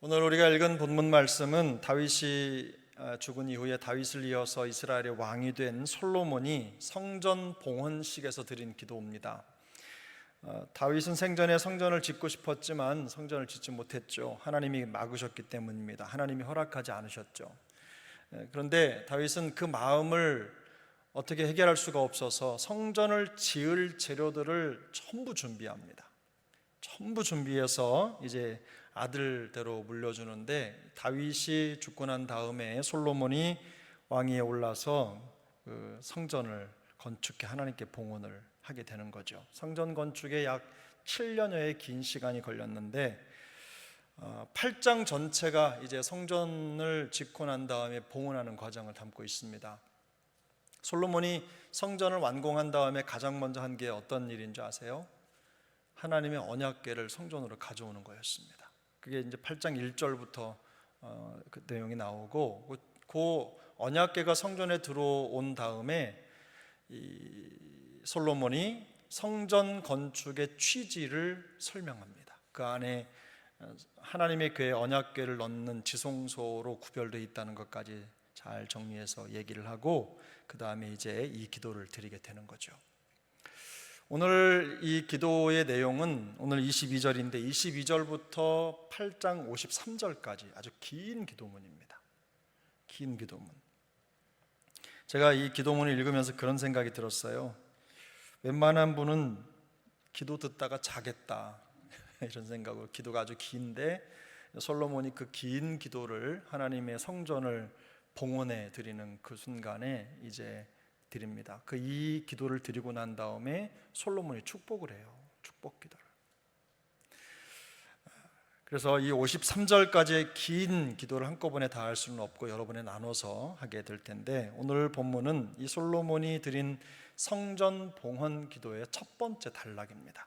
오늘 우리가 읽은 본문 말씀은 다윗이 아, 죽은 이후에 다윗을 이어서 이스라엘의 왕이 된 솔로몬이 성전 봉헌식에서 드린 기도입니다. 어, 다윗은 생전에 성전을 짓고 싶었지만 성전을 짓지 못했죠. 하나님이 막으셨기 때문입니다. 하나님이 허락하지 않으셨죠. 예, 그런데 다윗은 그 마음을 어떻게 해결할 수가 없어서 성전을 지을 재료들을 전부 준비합니다. 전부 준비해서 이제 아들대로 물려주는데 다윗이 죽고 난 다음에 솔로몬이 왕위에 올라서 그 성전을 건축해 하나님께 봉헌을 하게 되는 거죠. 성전 건축에 약 7년여의 긴 시간이 걸렸는데 8장 전체가 이제 성전을 짓고 난 다음에 봉헌하는 과정을 담고 있습니다. 솔로몬이 성전을 완공한 다음에 가장 먼저 한 게 어떤 일인 줄 아세요? 하나님의 언약궤를 성전으로 가져오는 거였습니다. 그게 이제 8장 1절부터 어, 그 내용이 나오고 그, 그 언약궤가 성전에 들어온 다음에 이 솔로몬이 성전 건축의 취지를 설명합니다. 그 안에 어, 하나님의 궤 언약궤를 넣는 지성소로 구별되어 있다는 것까지 잘 정리해서 얘기를 하고 그 다음에 이제 이 기도를 드리게 되는 거죠. 오늘 이 기도의 내용은 오늘 22절인데 22절부터 8장 53절까지 아주 긴 기도문입니다. 긴 기도문. 제가 이 기도문을 읽으면서 그런 생각이 들었어요. 웬만한 분은 기도 듣다가 자겠다. 이런 생각으로 기도가 아주 긴데 솔로몬이 그 긴 기도를 하나님의 성전을 봉헌해 드리는 그 순간에 이제 드립니다. 그 이 기도를 드리고 난 다음에 솔로몬이 축복을 해요. 축복 기도를. 그래서 이 53절까지의 긴 기도를 한꺼번에 다 할 수는 없고 여러 번에 나눠서 하게 될 텐데 오늘 본문은 이 솔로몬이 드린 성전 봉헌 기도의 첫 번째 단락입니다.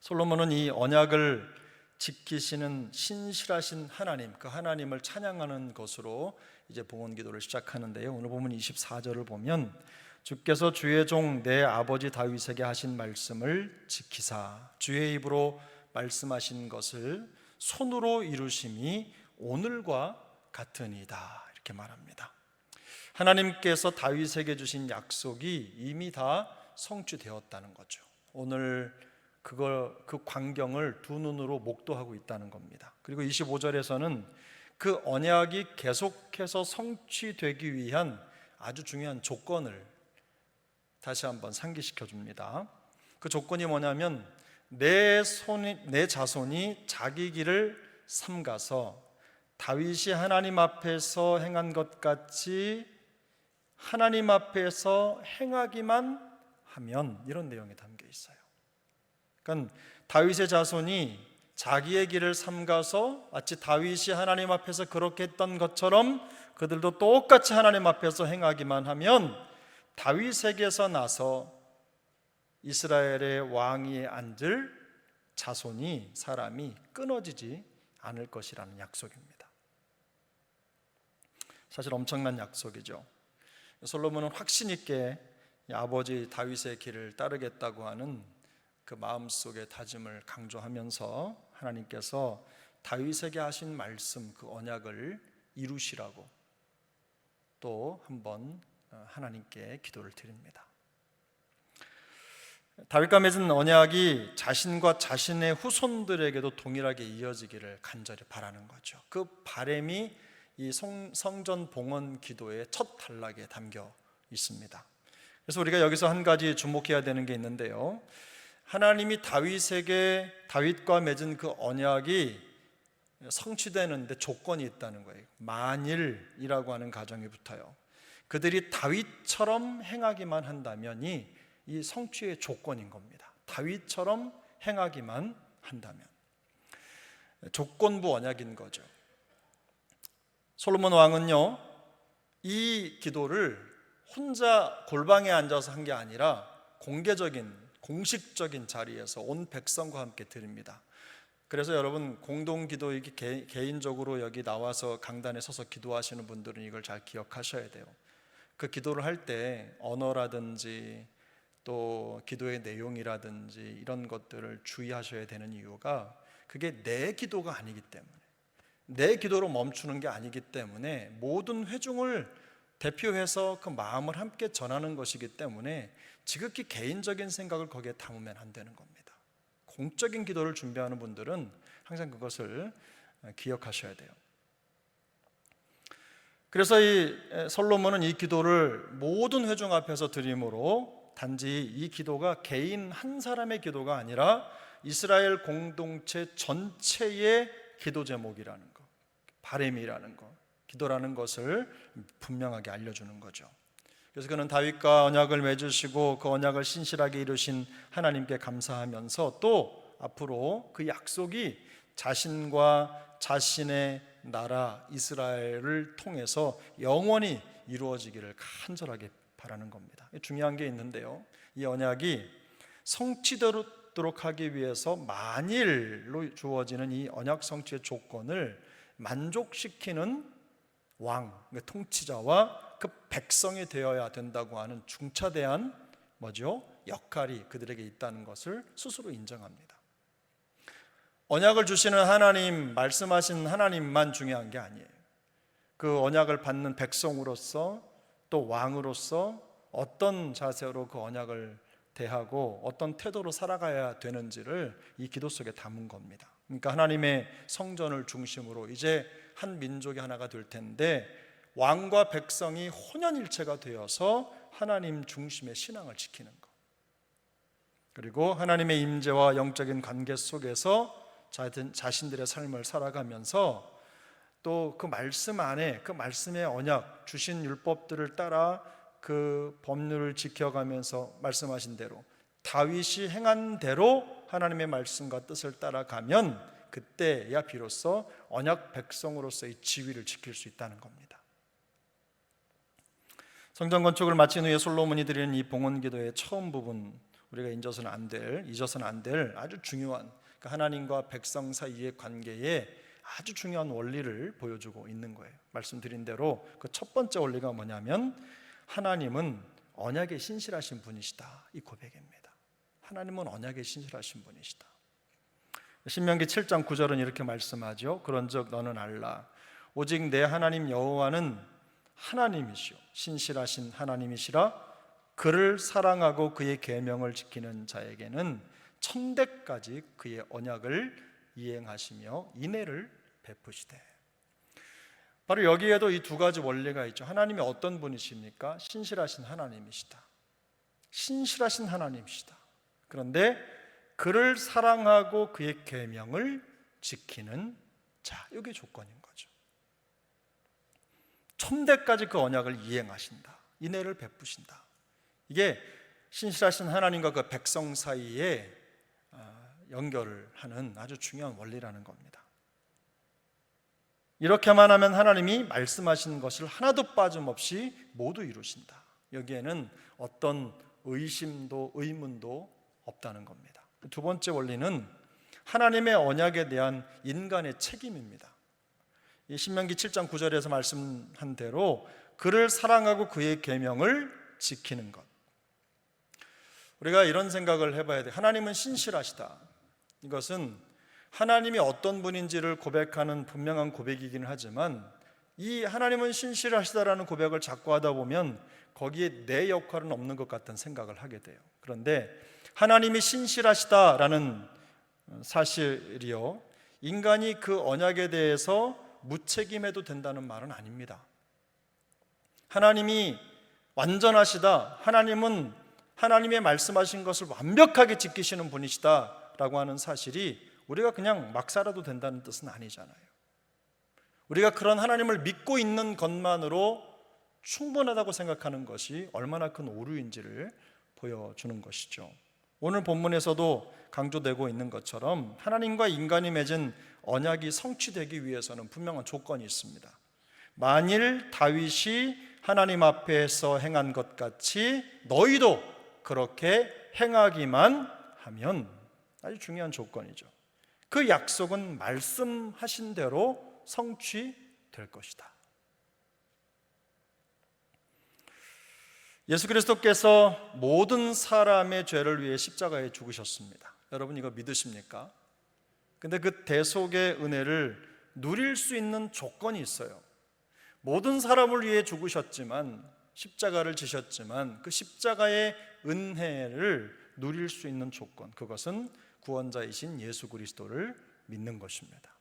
솔로몬은 이 언약을 지키시는 신실하신 하나님, 그 하나님을 찬양하는 것으로 이제 봉헌 기도를 시작하는데요. 오늘 보면 24절을 보면 주께서 주의 종 내 아버지 다윗에게 하신 말씀을 지키사 주의 입으로 말씀하신 것을 손으로 이루심이 오늘과 같으니이다 이렇게 말합니다. 하나님께서 다윗에게 주신 약속이 이미 다 성취되었다는 거죠. 오늘 그걸 그 광경을 두 눈으로 목도하고 있다는 겁니다. 그리고 25절에서는 그 언약이 계속해서 성취되기 위한 아주 중요한 조건을 다시 한번 상기시켜 줍니다. 그 조건이 뭐냐면 내 손이 내 자손이 자기 길을 삼가서 다윗이 하나님 앞에서 행한 것 같이 하나님 앞에서 행하기만 하면 이런 내용이 담겨 있어요. 그러니까 다윗의 자손이 자기의 길을 삼가서 마치 다윗이 하나님 앞에서 그렇게 했던 것처럼 그들도 똑같이 하나님 앞에서 행하기만 하면 다윗에게서 나서 이스라엘의 왕위에 앉을 자손이 사람이 끊어지지 않을 것이라는 약속입니다. 사실 엄청난 약속이죠. 솔로몬은 확신 있게 아버지 다윗의 길을 따르겠다고 하는 그 마음속의 다짐을 강조하면서 하나님께서 다윗에게 하신 말씀 그 언약을 이루시라고 또 한번 어, 하나님께 기도를 드립니다. 다윗과 맺은 언약이 자신과 자신의 후손들에게도 동일하게 이어지기를 간절히 바라는 거죠. 그 바램이 이 성, 성전 봉헌 기도의 첫 단락에 담겨 있습니다. 그래서 우리가 여기서 한 가지 주목해야 되는 게 있는데요. 하나님이 다윗에게 다윗과 맺은 그 언약이 성취되는데 조건이 있다는 거예요. 만일이라고 하는 가정이 붙어요. 그들이 다윗처럼 행하기만 한다면이 이 성취의 조건인 겁니다. 다윗처럼 행하기만 한다면 조건부 언약인 거죠. 솔로몬 왕은요 이 기도를 혼자 골방에 앉아서 한 게 아니라 공개적인 공식적인 자리에서 온 백성과 함께 드립니다. 그래서 여러분 공동 기도이기 개인적으로 여기 나와서 강단에 서서 기도하시는 분들은 이걸 잘 기억하셔야 돼요. 그 기도를 할 때 언어라든지 또 기도의 내용이라든지 이런 것들을 주의하셔야 되는 이유가 그게 내 기도가 아니기 때문에 내 기도로 멈추는 게 아니기 때문에 모든 회중을 대표해서 그 마음을 함께 전하는 것이기 때문에 지극히 개인적인 생각을 거기에 담으면 안 되는 겁니다. 공적인 기도를 준비하는 분들은 항상 그것을 기억하셔야 돼요. 그래서 이 솔로몬은 이 기도를 모든 회중 앞에서 드림으로 단지 이 기도가 개인 한 사람의 기도가 아니라 이스라엘 공동체 전체의 기도 제목이라는 것, 바램이라는 것, 기도라는 것을 분명하게 알려주는 거죠. 그래서 그는 다윗과 언약을 맺으시고 그 언약을 신실하게 이루신 하나님께 감사하면서 또 앞으로 그 약속이 자신과 자신의 나라 이스라엘을 통해서 영원히 이루어지기를 간절하게 바라는 겁니다. 중요한 게 있는데요. 이 언약이 성취되도록 하기 위해서 만일로 주어지는 이 언약 성취의 조건을 만족시키는 왕, 그 통치자와 그 백성이 되어야 된다고 하는 중차대한 뭐죠? 역할이 그들에게 있다는 것을 스스로 인정합니다. 언약을 주시는 하나님, 말씀하신 하나님만 중요한 게 아니에요. 그 언약을 받는 백성으로서 또 왕으로서 어떤 자세로 그 언약을 대하고 어떤 태도로 살아가야 되는지를 이 기도 속에 담은 겁니다. 그러니까 하나님의 성전을 중심으로 이제 한 민족이 하나가 될 텐데 왕과 백성이 혼연일체가 되어서 하나님 중심의 신앙을 지키는 것. 그리고 하나님의 임재와 영적인 관계 속에서 자신들의 삶을 살아가면서 또 그 말씀 안에 그 말씀의 언약 주신 율법들을 따라 그 법률을 지켜가면서 말씀하신 대로 다윗이 행한 대로 하나님의 말씀과 뜻을 따라가면 그때야 비로소 언약 백성으로서의 지위를 지킬 수 있다는 겁니다. 성전 건축을 마친 후에 솔로몬이 드리는 이 봉헌 기도의 처음 부분 우리가 잊어서는 안 될, 잊어서는 안 될 아주 중요한 그 하나님과 백성 사이의 관계에 아주 중요한 원리를 보여주고 있는 거예요. 말씀드린 대로 그 첫 번째 원리가 뭐냐면 하나님은 언약에 신실하신 분이시다. 이 고백입니다. 하나님은 언약에 신실하신 분이시다. 신명기 7장 9절은 이렇게 말씀하죠. 그런즉 너는 알라 오직 내 하나님 여호와는 하나님이시오 신실하신 하나님이시라 그를 사랑하고 그의 계명을 지키는 자에게는 천대까지 그의 언약을 이행하시며 인애를 베푸시되 바로 여기에도 이 두 가지 원리가 있죠. 하나님이 어떤 분이십니까? 신실하신 하나님이시다. 신실하신 하나님이시다. 그런데 그를 사랑하고 그의 계명을 지키는 자, 이게 조건인 거죠. 천대까지 그 언약을 이행하신다. 인애를 베푸신다. 이게 신실하신 하나님과 그 백성 사이에 아, 연결을 하는 아주 중요한 원리라는 겁니다. 이렇게만 하면 하나님이 말씀하신 것을 하나도 빠짐없이 모두 이루신다. 여기에는 어떤 의심도 의문도 없다는 겁니다. 두 번째 원리는 하나님의 언약에 대한 인간의 책임입니다. 신명기 7장 9절에서 말씀한 대로 그를 사랑하고 그의 계명을 지키는 것. 우리가 이런 생각을 해봐야 돼. 하나님은 신실하시다. 이것은 하나님이 어떤 분인지를 고백하는 분명한 고백이기는 하지만 이 하나님은 신실하시다라는 고백을 자꾸 하다 보면 거기에 내 역할은 없는 것 같다는 생각을 하게 돼요. 그런데 하나님이 신실하시다라는 사실이요. 인간이 그 언약에 대해서 무책임해도 된다는 말은 아닙니다. 하나님이 완전하시다. 하나님은 하나님의 말씀하신 것을 완벽하게 지키시는 분이시다라고 하는 사실이 우리가 그냥 막 살아도 된다는 뜻은 아니잖아요. 우리가 그런 하나님을 믿고 있는 것만으로 충분하다고 생각하는 것이 얼마나 큰 오류인지를 보여주는 것이죠. 오늘 본문에서도 강조되고 있는 것처럼 하나님과 인간이 맺은 언약이 성취되기 위해서는 분명한 조건이 있습니다. 만일 다윗이 하나님 앞에서 행한 것 같이 너희도 그렇게 행하기만 하면 아주 중요한 조건이죠. 그 약속은 말씀하신 대로 성취될 것이다. 예수 그리스도께서 모든 사람의 죄를 위해 십자가에 죽으셨습니다. 여러분 이거 믿으십니까? 근데 그 대속의 은혜를 누릴 수 있는 조건이 있어요. 모든 사람을 위해 죽으셨지만 십자가를 지셨지만 그 십자가의 은혜를 누릴 수 있는 조건 그것은 구원자이신 예수 그리스도를 믿는 것입니다.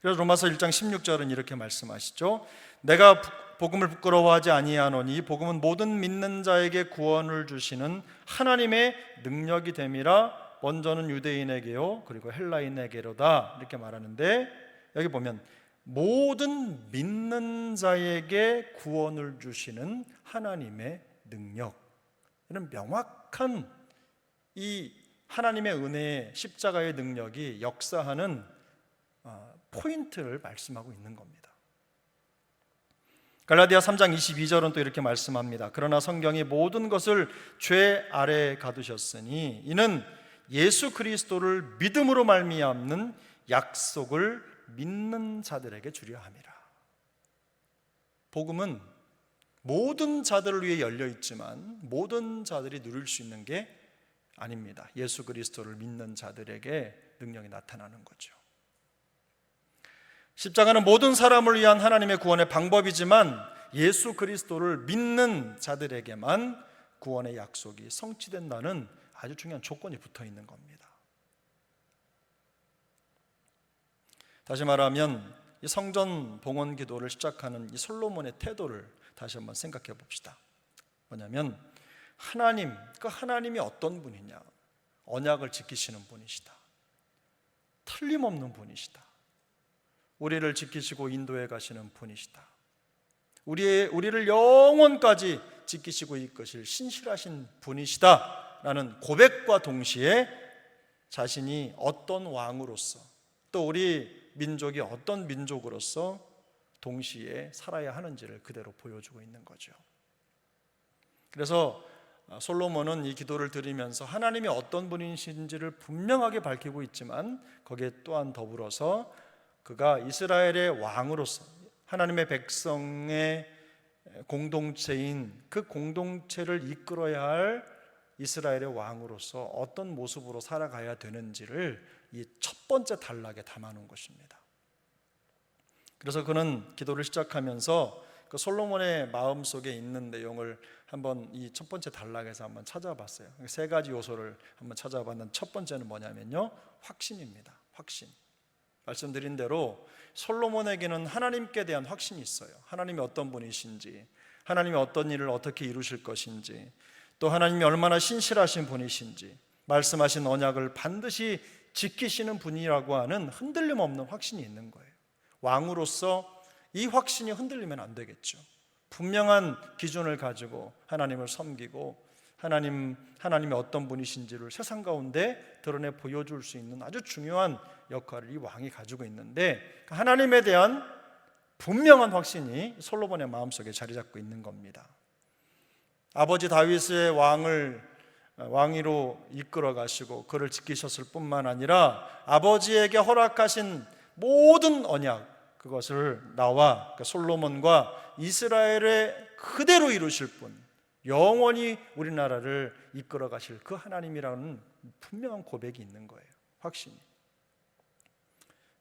그래서 로마서 1장 16절은 이렇게 말씀하시죠. 내가 복음을 부끄러워하지 아니하노니 복음은 모든 믿는 자에게 구원을 주시는 하나님의 능력이 됨이라 먼저는 유대인에게요 그리고 헬라인에게로다 이렇게 말하는데 여기 보면 모든 믿는 자에게 구원을 주시는 하나님의 능력 이런 명확한 이 하나님의 은혜의 십자가의 능력이 역사하는 어, 포인트를 말씀하고 있는 겁니다. 갈라디아 3장 22절은 또 이렇게 말씀합니다. 그러나 성경이 모든 것을 죄 아래에 가두셨으니 이는 예수 그리스도를 믿음으로 말미암는 약속을 믿는 자들에게 주려 함이라. 복음은 모든 자들을 위해 열려 있지만 모든 자들이 누릴 수 있는 게 아닙니다. 예수 그리스도를 믿는 자들에게 능력이 나타나는 거죠. 십자가는 모든 사람을 위한 하나님의 구원의 방법이지만 예수 그리스도를 믿는 자들에게만 구원의 약속이 성취된다는 아주 중요한 조건이 붙어 있는 겁니다. 다시 말하면 이 성전 봉헌 기도를 시작하는 이 솔로몬의 태도를 다시 한번 생각해 봅시다. 뭐냐면 하나님, 그 하나님이 어떤 분이냐? 언약을 지키시는 분이시다. 틀림없는 분이시다. 우리를 지키시고 인도해 가시는 분이시다. 우리의 우리를 영원까지 지키시고 이끄실 신실하신 분이시다라는 고백과 동시에 자신이 어떤 왕으로서 또 우리 민족이 어떤 민족으로서 동시에 살아야 하는지를 그대로 보여주고 있는 거죠. 그래서 솔로몬은 이 기도를 드리면서 하나님이 어떤 분이신지를 분명하게 밝히고 있지만 거기에 또한 더불어서 그가 이스라엘의 왕으로서 하나님의 백성의 공동체인 그 공동체를 이끌어야 할 이스라엘의 왕으로서 어떤 모습으로 살아가야 되는지를 이 첫 번째 단락에 담아놓은 것입니다. 그래서 그는 기도를 시작하면서 그 솔로몬의 마음 속에 있는 내용을 한번 이 첫 번째 단락에서 한번 찾아봤어요. 세 가지 요소를 한번 찾아봤는데 첫 번째는 뭐냐면요, 확신입니다. 확신. 말씀드린 대로 솔로몬에게는 하나님께 대한 확신이 있어요. 하나님이 어떤 분이신지, 하나님이 어떤 일을 어떻게 이루실 것인지, 또 하나님이 얼마나 신실하신 분이신지, 말씀하신 언약을 반드시 지키시는 분이라고 하는 흔들림 없는 확신이 있는 거예요. 왕으로서 이 확신이 흔들리면 안 되겠죠. 분명한 기준을 가지고 하나님을 섬기고 하나님 하나님이 어떤 분이신지를 세상 가운데 드러내 보여줄 수 있는 아주 중요한 역할을 이 왕이 가지고 있는데 그 하나님에 대한 분명한 확신이 솔로몬의 마음속에 자리 잡고 있는 겁니다. 아버지 다윗의 왕을 왕위로 이끌어 가시고 그를 지키셨을 뿐만 아니라 아버지에게 허락하신 모든 언약 그것을 나와 그 솔로몬과 이스라엘에 그대로 이루실 분 영원히 우리나라를 이끌어 가실 그 하나님이라는 분명한 고백이 있는 거예요. 확신이.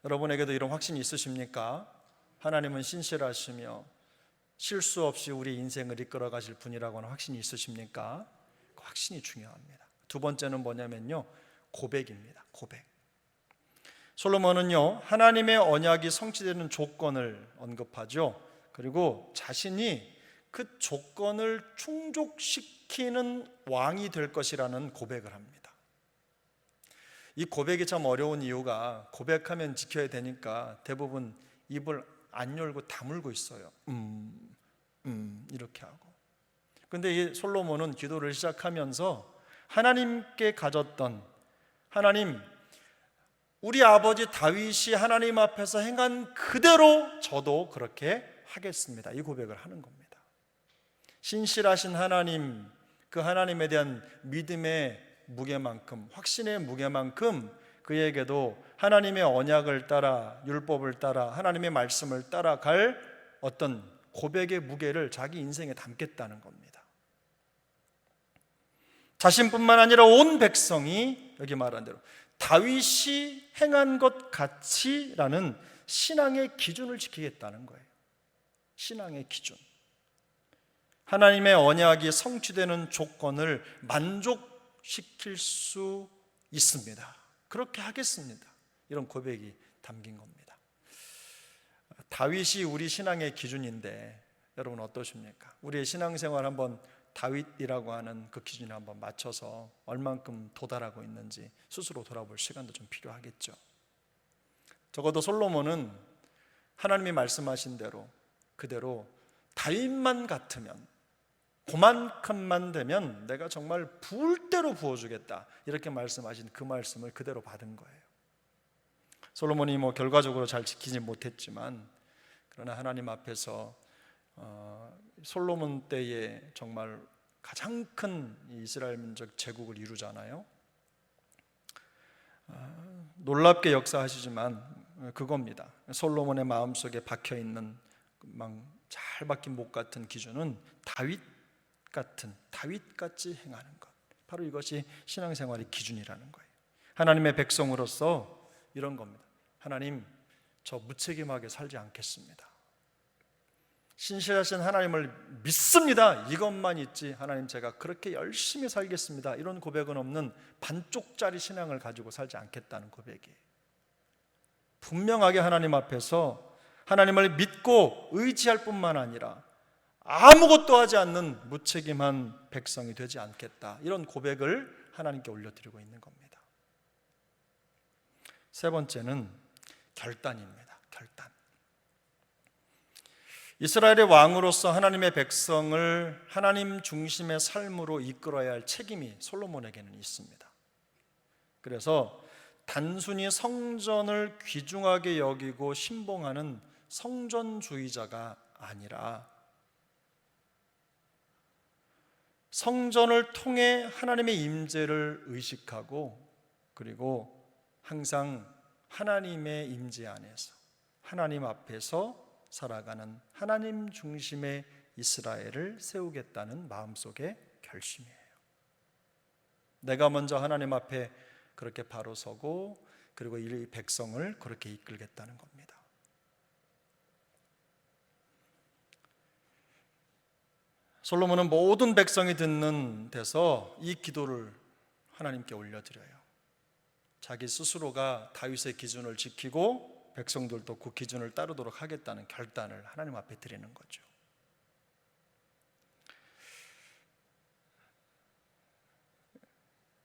여러분에게도 이런 확신이 있으십니까? 하나님은 신실하시며 실수 없이 우리 인생을 이끌어 가실 분이라고 하는 확신이 있으십니까? 그 확신이 중요합니다. 두 번째는 뭐냐면요. 고백입니다. 고백. 솔로몬은요. 하나님의 언약이 성취되는 조건을 언급하죠. 그리고 자신이 그 조건을 충족시키는 왕이 될 것이라는 고백을 합니다. 이 고백이 참 어려운 이유가 고백하면 지켜야 되니까 대부분 입을 안 열고 다물고 있어요. 음, 음, 이렇게 하고. 근데 이 솔로몬은 기도를 시작하면서 하나님께 가졌던 하나님, 우리 아버지 다윗이 하나님 앞에서 행한 그대로 저도 그렇게 하겠습니다. 이 고백을 하는 겁니다. 신실하신 하나님, 그 하나님에 대한 믿음의 무게만큼, 확신의 무게만큼 그에게도 하나님의 언약을 따라, 율법을 따라, 하나님의 말씀을 따라갈 어떤 고백의 무게를 자기 인생에 담겠다는 겁니다. 자신뿐만 아니라 온 백성이 여기 말한 대로 다윗이 행한 것 같이라는 신앙의 기준을 지키겠다는 거예요. 신앙의 기준. 하나님의 언약이 성취되는 조건을 만족시킬 수 있습니다. 그렇게 하겠습니다. 이런 고백이 담긴 겁니다. 다윗이 우리 신앙의 기준인데 여러분 어떠십니까? 우리의 신앙생활 한번 다윗이라고 하는 그 기준에 한번 맞춰서 얼만큼 도달하고 있는지 스스로 돌아볼 시간도 좀 필요하겠죠. 적어도 솔로몬은 하나님이 말씀하신 대로 그대로 다윗만 같으면 그만큼만 되면 내가 정말 부을 대로 부어주겠다 이렇게 말씀하신 그 말씀을 그대로 받은 거예요. 솔로몬이 뭐 결과적으로 잘 지키지 못했지만 그러나 하나님 앞에서 어, 솔로몬 때에 정말 가장 큰 이스라엘 민족 제국을 이루잖아요. 어, 놀랍게 역사하시지만 그겁니다. 솔로몬의 마음 속에 박혀 있는 잘 박힌 목 같은 기준은 다윗 같은 다윗 같이 행하는 것. 바로 이것이 신앙생활의 기준이라는 거예요. 하나님의 백성으로서 이런 겁니다. 하나님, 저 무책임하게 살지 않겠습니다. 신실하신 하나님을 믿습니다. 이것만 있지 하나님 제가 그렇게 열심히 살겠습니다. 이런 고백은 없는 반쪽짜리 신앙을 가지고 살지 않겠다는 고백이에요. 분명하게 하나님 앞에서 하나님을 믿고 의지할 뿐만 아니라 아무것도 하지 않는 무책임한 백성이 되지 않겠다. 이런 고백을 하나님께 올려드리고 있는 겁니다. 세 번째는 결단입니다. 결단. 이스라엘의 왕으로서 하나님의 백성을 하나님 중심의 삶으로 이끌어야 할 책임이 솔로몬에게는 있습니다. 그래서 단순히 성전을 귀중하게 여기고 신봉하는 성전주의자가 아니라 성전을 통해 하나님의 임재를 의식하고 그리고 항상 하나님의 임재 안에서 하나님 앞에서 살아가는 하나님 중심의 이스라엘을 세우겠다는 마음속의 결심이에요. 내가 먼저 하나님 앞에 그렇게 바로 서고 그리고 이 백성을 그렇게 이끌겠다는 겁니다. 솔로몬은 모든 백성이 듣는 데서 이 기도를 하나님께 올려드려요. 자기 스스로가 다윗의 기준을 지키고 백성들도 그 기준을 따르도록 하겠다는 결단을 하나님 앞에 드리는 거죠.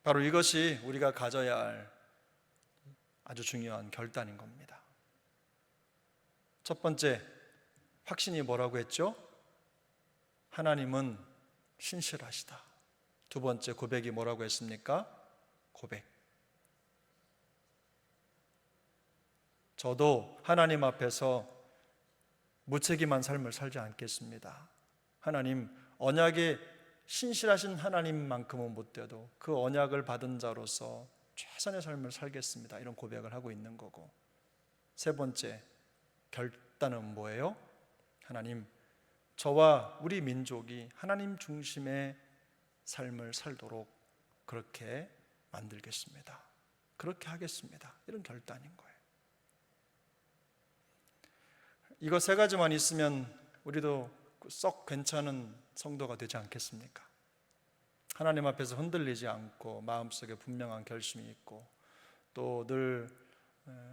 바로 이것이 우리가 가져야 할 아주 중요한 결단인 겁니다. 첫 번째 확신이 뭐라고 했죠? 하나님은 신실하시다. 두 번째 고백이 뭐라고 했습니까? 고백. 저도 하나님 앞에서 무책임한 삶을 살지 않겠습니다. 하나님, 언약에 신실하신 하나님만큼은 못 돼도 그 언약을 받은 자로서 최선의 삶을 살겠습니다. 이런 고백을 하고 있는 거고. 세 번째, 결단은 뭐예요? 하나님, 저와 우리 민족이 하나님 중심의 삶을 살도록 그렇게 만들겠습니다. 그렇게 하겠습니다. 이런 결단인 거예요. 이거 세 가지만 있으면 우리도 썩 괜찮은 성도가 되지 않겠습니까? 하나님 앞에서 흔들리지 않고 마음속에 분명한 결심이 있고 또 늘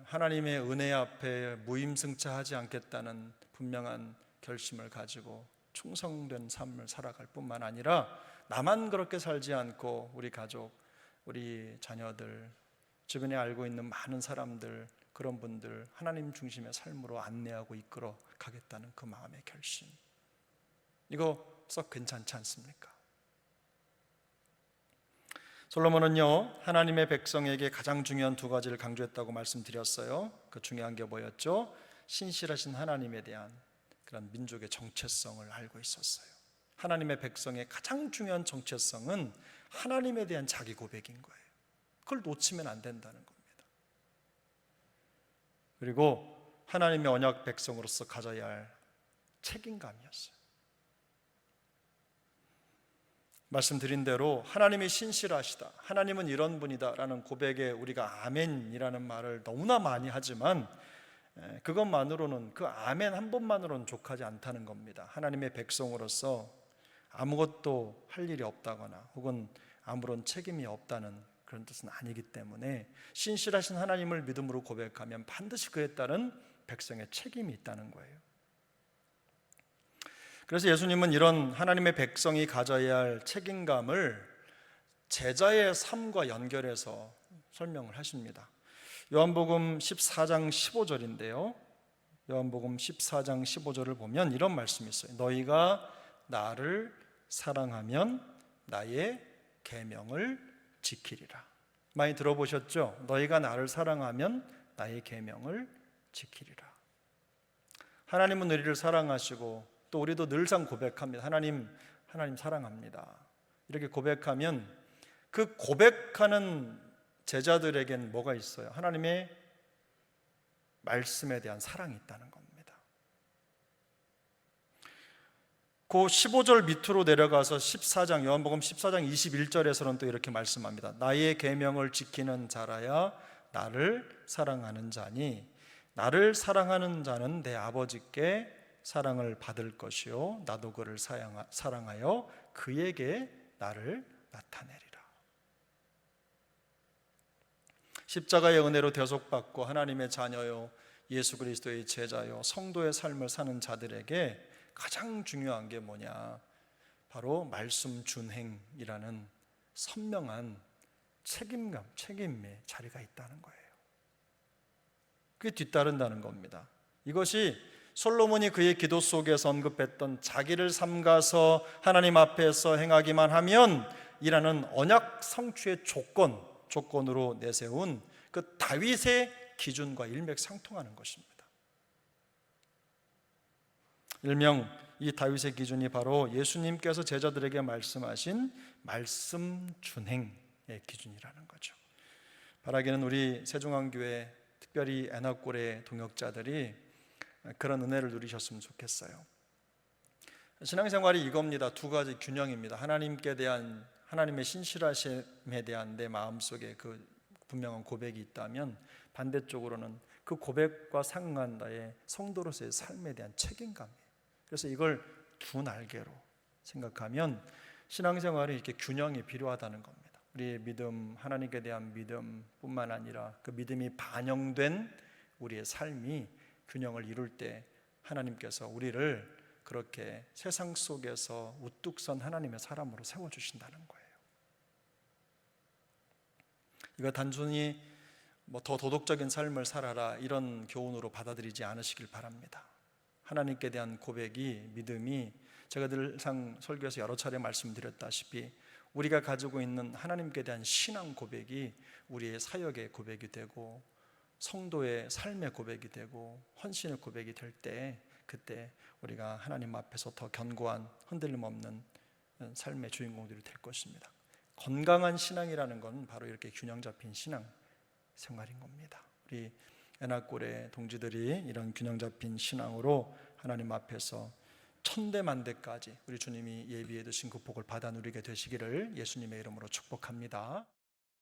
하나님의 은혜 앞에 무임승차하지 않겠다는 분명한 결심을 가지고 충성된 삶을 살아갈 뿐만 아니라 나만 그렇게 살지 않고 우리 가족, 우리 자녀들, 주변에 알고 있는 많은 사람들 그런 분들 하나님 중심의 삶으로 안내하고 이끌어 가겠다는 그 마음의 결심. 이거 썩 괜찮지 않습니까? 솔로몬은요 하나님의 백성에게 가장 중요한 두 가지를 강조했다고 말씀드렸어요. 그 중요한 게 뭐였죠? 신실하신 하나님에 대한 그런 민족의 정체성을 알고 있었어요. 하나님의 백성의 가장 중요한 정체성은 하나님에 대한 자기 고백인 거예요. 그걸 놓치면 안 된다는 겁니다. 그리고 하나님의 언약 백성으로서 가져야 할 책임감이었어요. 말씀드린 대로 하나님이 신실하시다. 하나님은 이런 분이다라는 고백에 우리가 아멘이라는 말을 너무나 많이 하지만 에, 그것만으로는 그 아멘 한 번만으로는 족하지 않다는 겁니다. 하나님의 백성으로서 아무것도 할 일이 없다거나 혹은 아무런 책임이 없다는 그런 뜻은 아니기 때문에 신실하신 하나님을 믿음으로 고백하면 반드시 그에 따른 백성의 책임이 있다는 거예요. 그래서 예수님은 이런 하나님의 백성이 가져야 할 책임감을 제자의 삶과 연결해서 설명을 하십니다. 요한복음 14장 15절인데요. 요한복음 14장 15절을 보면 이런 말씀이 있어요. 너희가 나를 사랑하면 나의 계명을 지키리라. 많이 들어보셨죠? 너희가 나를 사랑하면 나의 계명을 지키리라. 하나님은 우리를 사랑하시고 또 우리도 늘상 고백합니다. 하나님, 하나님 사랑합니다. 이렇게 고백하면 그 고백하는 제자들에겐 뭐가 있어요? 하나님의 말씀에 대한 사랑이 있다는 겁니다. 그 15절 밑으로 내려가서 14장 요한복음 14장 21절에서는 또 이렇게 말씀합니다. 나의 계명을 지키는 자라야 나를 사랑하는 자니 나를 사랑하는 자는 내 아버지께 사랑을 받을 것이요 나도 그를 사랑하여 그에게 나를 나타내리라. 십자가의 은혜로 대속받고 하나님의 자녀요 예수 그리스도의 제자요 성도의 삶을 사는 자들에게 가장 중요한 게 뭐냐? 바로 말씀 준행이라는 선명한 책임감, 책임의 자리가 있다는 거예요. 그게 뒤따른다는 겁니다. 이것이 솔로몬이 그의 기도 속에서 언급했던 자기를 삼가서 하나님 앞에서 행하기만 하면 이라는 언약 성취의 조건, 조건으로 내세운 그 다윗의 기준과 일맥상통하는 것입니다. 일명 이 다윗의 기준이 바로 예수님께서 제자들에게 말씀하신 말씀 준행의 기준이라는 거죠. 바라기는 우리 세종안교회 특별히 애나골의 동역자들이 그런 은혜를 누리셨으면 좋겠어요. 신앙생활이 이겁니다. 두 가지 균형입니다. 하나님께 대한 하나님의 신실하심에 대한 내 마음속에 그 분명한 고백이 있다면 반대쪽으로는 그 고백과 나의 성도로서의 삶에 대한 책임감이에요. 그래서 이걸 두 날개로 생각하면 신앙생활이 이렇게 균형이 필요하다는 겁니다. 우리의 믿음, 하나님께 대한 믿음뿐만 아니라 그 믿음이 반영된 우리의 삶이 균형을 이룰 때 하나님께서 우리를 그렇게 세상 속에서 우뚝 선 하나님의 사람으로 세워 주신다는 거예요. 이거 단순히 뭐 더 도덕적인 삶을 살아라 이런 교훈으로 받아들이지 않으시길 바랍니다. 하나님께 대한 고백이 믿음이 제가 늘상 설교에서 여러 차례 말씀드렸다시피 우리가 가지고 있는 하나님께 대한 신앙 고백이 우리의 사역의 고백이 되고 성도의 삶의 고백이 되고 헌신의 고백이 될 때 그때 우리가 하나님 앞에서 더 견고한 흔들림 없는 삶의 주인공들이 될 것입니다. 건강한 신앙이라는 건 바로 이렇게 균형 잡힌 신앙 생활인 겁니다. 우리 애나골의 동지들이 이런 균형 잡힌 신앙으로 하나님 앞에서 천대만대까지 우리 주님이 예비해 두신 그 복을 받아 누리게 되시기를 예수님의 이름으로 축복합니다.